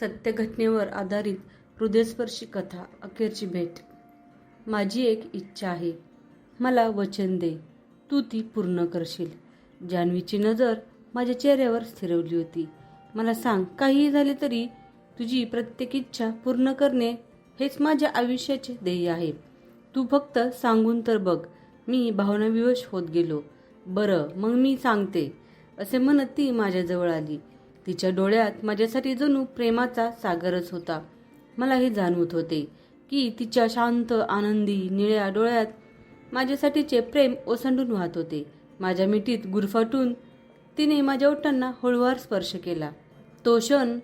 सत्यघटनेवर आधारित हृदयस्पर्शी कथा अखेरची भेट. माझी एक इच्छा आहे. मला वचन दे. तू ती पूर्ण करशील. जान्हवीची नजर माझ्या चेहऱ्यावर स्थिरवली होती. मला सांग काहीही झाले तरी तुझी प्रत्येक इच्छा पूर्ण करणे हेच माझ्या आयुष्याचे ध्येय आहे. तू फक्त सांगून तर बघ मी भावनाविवश होत गेलो. बरं मग मी सांगते असे म्हणत ती माझ्याजवळ आली. तिच्या डोळ्यात माझ्यासाठी जणू प्रेमाचा सागरच होता. मला हे जाणवत होते की तिच्या शांत आनंदी निळ्या डोळ्यात माझ्यासाठीचे प्रेम ओसंडून वाहत होते. माझ्या मिठीत गुरफाटून तिने माझ्या ओठांना हळूवार स्पर्श केला. तो क्षण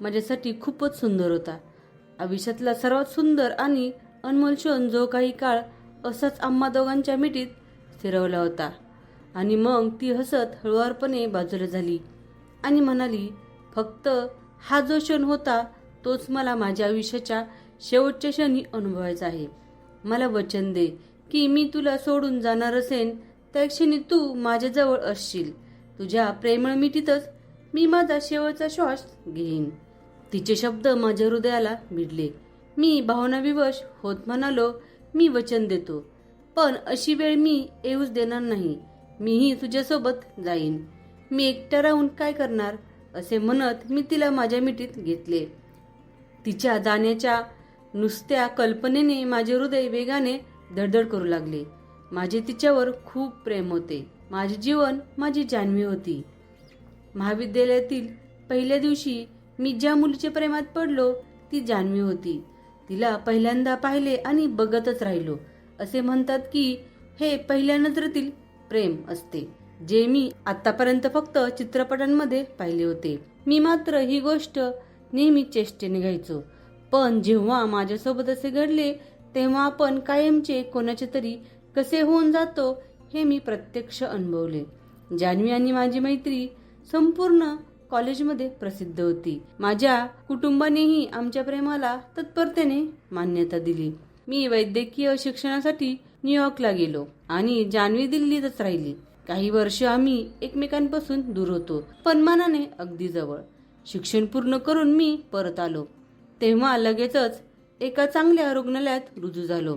माझ्यासाठी खूपच सुंदर होता. आयुष्यातला सर्वात सुंदर आणि अनमोल क्षण जो काही काळ असाच आम्हा दोघांच्या मिठीत स्थिरवला होता. आणि मग ती हसत हळुवारपणे बाजूला झाली. आणि म्हणाली फक्त हा जो क्षण होता तोच मला माझ्या आयुष्याच्या शेवटच्या क्षणी अनुभवायचा आहे. मला वचन दे की मी तुला सोडून जाणार असेन त्या क्षणी तू माझ्याजवळ असशील. तुझ्या प्रेमळ मिठीतच मी माझा शेवटचा श्वास घेईन. तिचे शब्द माझ्या हृदयाला भिडले. मी भावनाविवश होत म्हणालो मी वचन देतो. पण अशी वेळ मी येऊच देणार नाही. मीही तुझ्यासोबत जाईन. मी एकटं राहून काय करणार? असे म्हणत मी तिला माझ्या मिठीत घेतले. तिच्या जाण्याच्या नुसत्या कल्पनेने माझे हृदय वेगाने धडधड करू लागले. माझे तिच्यावर खूप प्रेम होते. माझे जीवन माझी जान्हवी होती. महाविद्यालयातील पहिल्या दिवशी मी ज्या मुलीच्या प्रेमात पडलो ती जान्हवी होती. तिला पहिल्यांदा पाहिले आणि बघतच राहिलो. असे म्हणतात की हे पहिल्या नजरेतील प्रेम असते. जे मी आतापर्यंत फक्त चित्रपटांमध्ये पाहिले होते. मी मात्र ही गोष्ट नेहमी चेष्टेने घ्यायचो. पण जेव्हा माझ्यासोबत असे घडले तेव्हा आपण कायमचे कोणाचे तरी कसे होऊन जातो हे मी प्रत्यक्ष अनुभवले. जान्हवी आणि माझी मैत्री संपूर्ण कॉलेजमध्ये प्रसिद्ध होती. माझ्या कुटुंबानेही आमच्या प्रेमाला तत्परतेने मान्यता दिली. मी वैद्यकीय शिक्षणासाठी न्यूयॉर्कला गेलो आणि जान्हवी दिल्लीतच राहिली. काही वर्ष आम्ही एकमेकांपासून दूर होतो. पण मनाने अगदी जवळ. शिक्षण पूर्ण करून मी परत आलो. तेव्हा लगेचच एका चांगल्या रुग्णालयात रुजू झालो.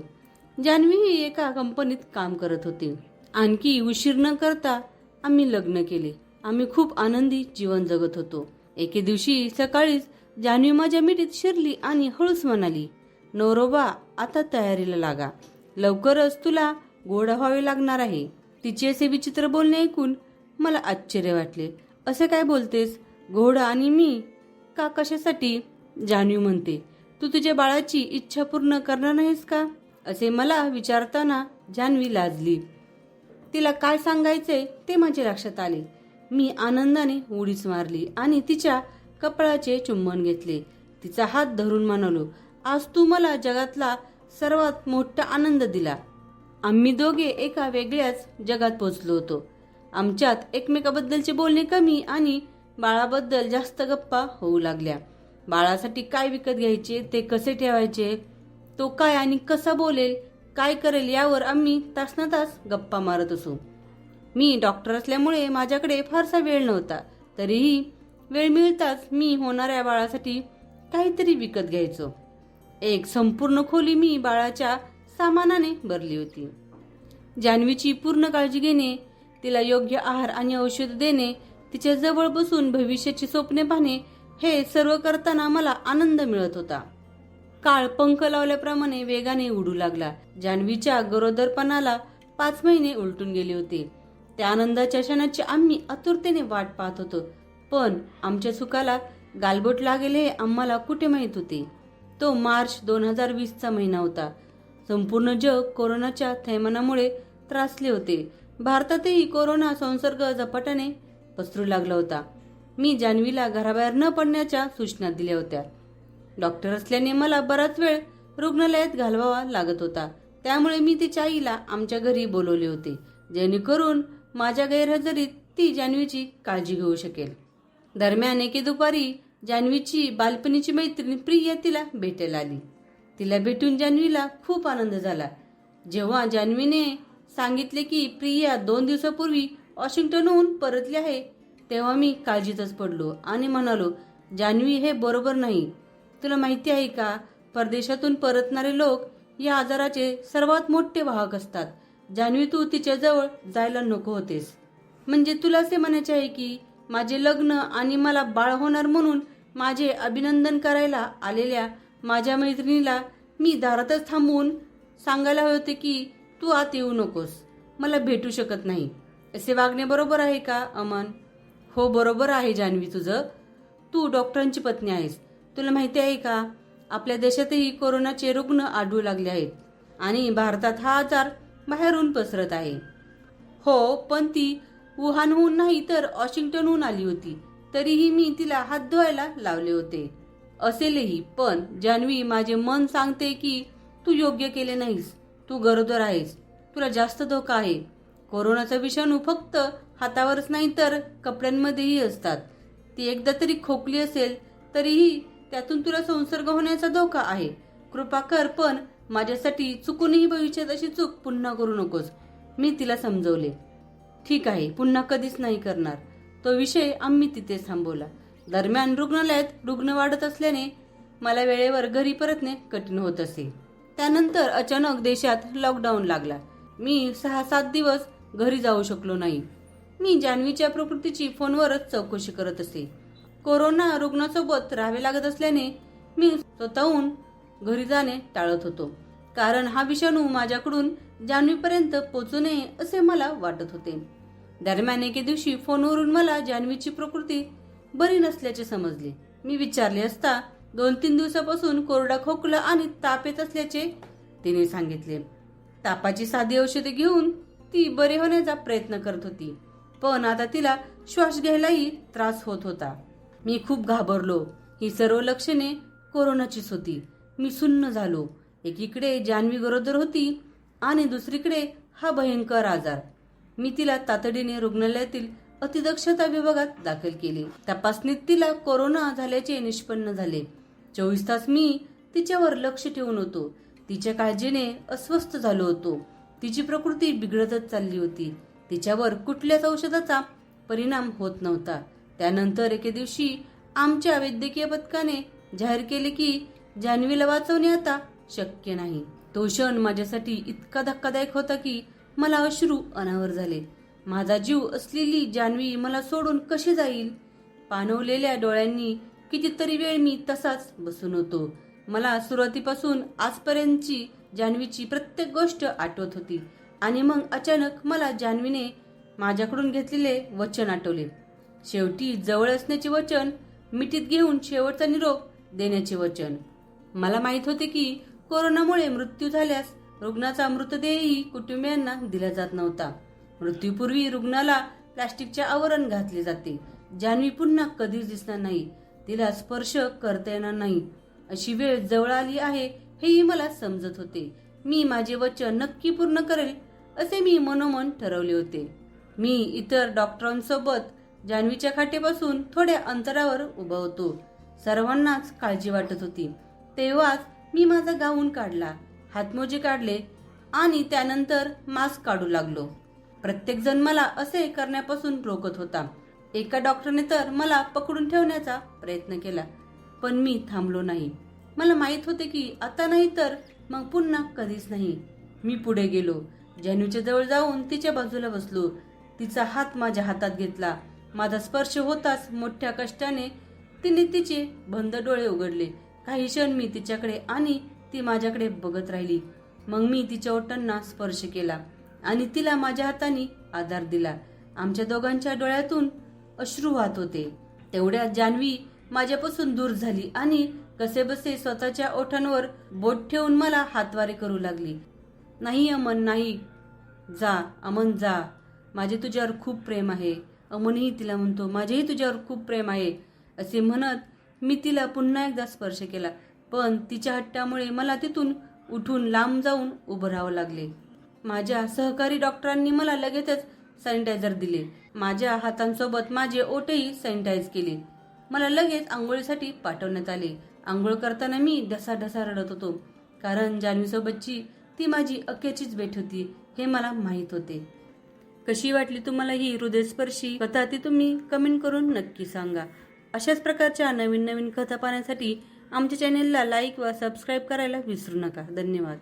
जान्हवी ही एका कंपनीत काम करत होती. आणखी उशीर न करता आम्ही लग्न केले. आम्ही खूप आनंदी जीवन जगत होतो. एके दिवशी सकाळीच जान्हवी माझ्या मिठीत शिरली आणि हळूच म्हणाली नवरोबा आता तयारीला लागा. लवकरच तुला गोड व्हावे लागणार आहे. तिचे असे विचित्र बोलणे ऐकून मला आश्चर्य वाटले. असे काय बोलतेस? घोडा आणि मी? का कशासाठी? जान्हवी म्हणते तू तुझ्या बाळाची इच्छा पूर्ण करणार नाहीस का? असे मला विचारताना जान्हवी लाजली. तिला काय सांगायचे ते माझ्या लक्षात आले. मी आनंदाने उडीच मारली आणि तिच्या कपाळाचे चुंबन घेतले. तिचा हात धरून म्हणालो आज तू मला जगातला सर्वात मोठा आनंद दिला. आम्ही दोघे एका वेगळ्याच जगात पोचलो होतो. आमच्यात एकमेकाबद्दलचे बोलणे कमी आणि बाळाबद्दल जास्त गप्पा होऊ लागल्या. बाळासाठी काय विकत घ्यायचे ते कसे ठेवायचे तो काय आणि कसा बोलेल काय करेल यावर आम्ही तासना तास गप्पा मारत असू. मी डॉक्टर असल्यामुळे माझ्याकडे फारसा वेळ नव्हता. तरीही वेळ मिळताच मी होणाऱ्या बाळासाठी काहीतरी विकत घ्यायचो. एक संपूर्ण खोली मी बाळाच्या सामानाने भरली होती. जान्हवीची पूर्ण काळजी घेणे तिला योग्य आहार आणि औषध देणे तिच्या जवळ बसून भविष्याची स्वप्ने पाहणे हे सर्व करताना मला आनंद मिळत होता. काळ पंख लावल्याप्रमाणे वेगाने उडू लागला. जान्हवीच्या गरोदरपणाला पाच महिने उलटून गेले होते. त्या आनंदाच्या क्षणाची आम्ही आतुरतेने वाट पाहत होतो. पण आमच्या सुखाला गालबोट लागेल हे आम्हाला कुठे माहीत होते? तो मार्च दोन हजार वीसचा महिना होता. संपूर्ण जग कोरोनाच्या थैमानामुळे त्रासले होते. भारतातही कोरोना संसर्ग झपाट्याने पसरू लागला होता. मी जान्हवीला घराबाहेर न पडण्याच्या सूचना दिल्या होत्या. डॉक्टर असल्याने मला बराच वेळ रुग्णालयात घालवावा लागत होता. त्यामुळे मी तिच्या आईला आमच्या घरी बोलवले होते जेणेकरून माझ्या गैरहजेरीत ती जान्हवीची काळजी घेऊ शकेल. दरम्यान एके दुपारी जान्हवीची बालपणीची मैत्रीण प्रिया तिला भेटायला आली. तिला भेटून जान्हवीला खूप आनंद झाला. जेव्हा जान्हवीने सांगितले की प्रिया दोन दिवसापूर्वी वॉशिंग्टनहून परतली आहे तेव्हा मी काळजीतच पडलो आणि म्हणालो जान्हवी हे बरोबर नाही. तुला माहिती आहे का परदेशातून परतणारे लोक या आजाराचे सर्वात मोठे वाहक असतात. जान्हवी तू तिच्याजवळ जायला नको होतेस. म्हणजे तुला असे म्हणायचे आहे की माझे लग्न आणि मला बाळ होणार म्हणून माझे अभिनंदन करायला आलेल्या माझ्या मैत्रिणीला मी दारातच थांबवून सांगायला हवे होते की तू आत येऊ नकोस. मला भेटू शकत नाही. असे वागणे बरोबर आहे का अमन? हो बरोबर आहे जान्हवी तुझं. तू डॉक्टरांची पत्नी आहेस. तुला माहिती आहे का आपल्या देशातही कोरोनाचे रुग्ण आढळू लागले आहेत आणि भारतात हा आजार बाहेरून पसरत आहे. हो पण ती वुहानहून नाही तर वॉशिंग्टनहून आली होती. तरीही मी तिला हात धुवायला लावले होते. असेलही पण जान्हवी माझे मन सांगते की तू योग्य केले नाहीस. तू गरोदर आहेस. तुला जास्त धोका आहे. कोरोनाचा विषाणू फक्त हातावरच नाही तर कपड्यांमध्येही असतात. ती एकदा तरी खोकली असेल तरीही त्यातून तुला संसर्ग होण्याचा धोका आहे. कृपा कर पण माझ्यासाठी चुकूनही भविष्यात अशी चूक पुन्हा करू नकोस. मी तिला समजवले. ठीक आहे पुन्हा कधीच नाही करणार. तो विषय आम्ही तिथेच थांबवला. दरम्यान रुग्णालयात रुग्ण वाढत असल्याने मला वेळेवर घरी परतणे कठीण होत असे. त्यानंतर अचानक देशात लॉकडाऊन लागला. मी सहा सात दिवस घरी जाऊ शकलो नाही. मी जान्हवीच्या प्रकृतीची फोनवरच चौकशी करत असे. कोरोना रुग्णासोबत राहावे लागत असल्याने मी स्वतःहून घरी जाणे टाळत होतो. कारण हा विषाणू माझ्याकडून जान्हवीपर्यंत पोचू नये असे मला वाटत होते. दरम्यान एके दिवशी फोनवरून मला जान्हवीची प्रकृती बरी नसल्याचे समजले. मी विचारले असता दोन तीन दिवसापासून कोरडा खोकला आणि ताप येत असल्याचे? तिने सांगितले तापाची साधी औषधे घेऊन ती बरे होण्याचा प्रयत्न करत होती पण आता तिला श्वास घ्यायलाही त्रास होत होता. मी खूप घाबरलो. ही सर्व लक्षणे कोरोनाचीच होती. मी सुन्न झालो. एकीकडे जान्हवी गरोदर होती आणि दुसरीकडे हा भयंकर आजार. मी तिला तातडीने रुग्णालयातील अतिदक्षता विभागात दाखल केले. तपासणीत तिला कोरोना झाल्याचे निष्पन्न झाले. चोवीस तास मी तिच्यावर लक्ष ठेवून होतो. तिच्या काळजीने अस्वस्थ झालो होतो. तिची प्रकृती बिघडतच चालली होती. तिच्यावर कुठल्याच औषधाचा परिणाम होत नव्हता. त्यानंतर एके दिवशी आमच्या वैद्यकीय पथकाने जाहीर केले की जान्हवीला वाचवणे आता शक्य नाही. तो क्षण माझ्यासाठी इतका धक्कादायक होता की मला अश्रू अनावर झाले. माझा जीव असलेली जान्हवी मला सोडून कशी जाईल? पाणवलेल्या डोळ्यांनी कितीतरी वेळ मी तसाच बसून होतो. मला सुरुवातीपासून आजपर्यंतची जान्हवीची प्रत्येक गोष्ट आठवत होती आणि मग अचानक मला जान्हवीने माझ्याकडून घेतलेले वचन आठवले. शेवटी जवळ असण्याचे वचन मिठीत घेऊन शेवटचा निरोप देण्याचे वचन. मला माहीत होते की कोरोनामुळे मृत्यू झाल्यास रुग्णाचा मृतदेहही कुटुंबियांना दिला जात नव्हता. मृत्यूपूर्वी रुग्णाला प्लास्टिकचे आवरण घातले जाते जान्हवी पुन्हा कधीच दिसणार नाही. तिला स्पर्श करता येणार नाही. अशी वेळ जवळ आली आहे हेही मला समजत होते. मी माझे वचन नक्की पूर्ण करेल असे मी मनोमन ठरवले होते. मी इतर डॉक्टरांसोबत जान्हवीच्या खाटेपासून थोड्या अंतरावर उभा होतो. सर्वांनाच काळजी वाटत होती. तेव्हाच मी माझा गाऊन काढला. हातमोजे काढले आणि त्यानंतर मास्क काढू लागलो. प्रत्येकजण मला असे करण्यापासून रोखत होता. एका डॉक्टरने तर मला पकडून ठेवण्याचा प्रयत्न केला पण मी थांबलो नाही. मला माहीत होते की आता नाही तर मग पुन्हा कधीच नाही. मी पुढे गेलो. जॅन्यूच्या जवळ जाऊन तिच्या बाजूला बसलो. तिचा हात माझ्या हातात घेतला. माझा स्पर्श होताच मोठ्या कष्टाने तिने तिचे बंद डोळे उघडले. काही क्षण मी तिच्याकडे आणि ती माझ्याकडे बघत राहिली. मग मी तिच्या ओठांना स्पर्श केला. आणि तिला माझ्या हाताने आधार दिला. आमच्या दोघांच्या डोळ्यातून अश्रू वाहत होते. तेवढ्यात जान्हवी माझ्यापासून दूर झाली आणि कसेबसे स्वतःच्या ओठांवर बोट ठेवून मला हातवारे करू लागली. नाही अमन नाही. जा अमन जा. माझे तुझ्यावर खूप प्रेम आहे. अमनही तिला म्हणतो माझेही तुझ्यावर खूप प्रेम आहे. असे म्हणत मी तिला पुन्हा एकदा स्पर्श केला. पण तिच्या हट्टामुळे मला तिथून उठून लांब जाऊन उभं राहावं लागले. माझ्या सहकारी डॉक्टरांनी मला लगेचच सॅनिटायझर दिले. माझ्या हातांसोबत माझे ओटेही सॅनिटाईज केले. मला लगेच आंघोळीसाठी पाठवण्यात आले. आंघोळ करताना मी ढसाढसा रडत होतो. कारण जान्हवीसोबतची ती माझी अखेरचीच भेट होती हे मला माहीत होते. कशी वाटली तुम्हाला ही हृदयस्पर्शी कथा ती तुम्ही कमेंट करून नक्की सांगा. अशाच प्रकारच्या नवीन नवीन कथा पाहण्यासाठी आमच्या चॅनेलला लाईक व सबस्क्राईब करायला विसरू नका. धन्यवाद.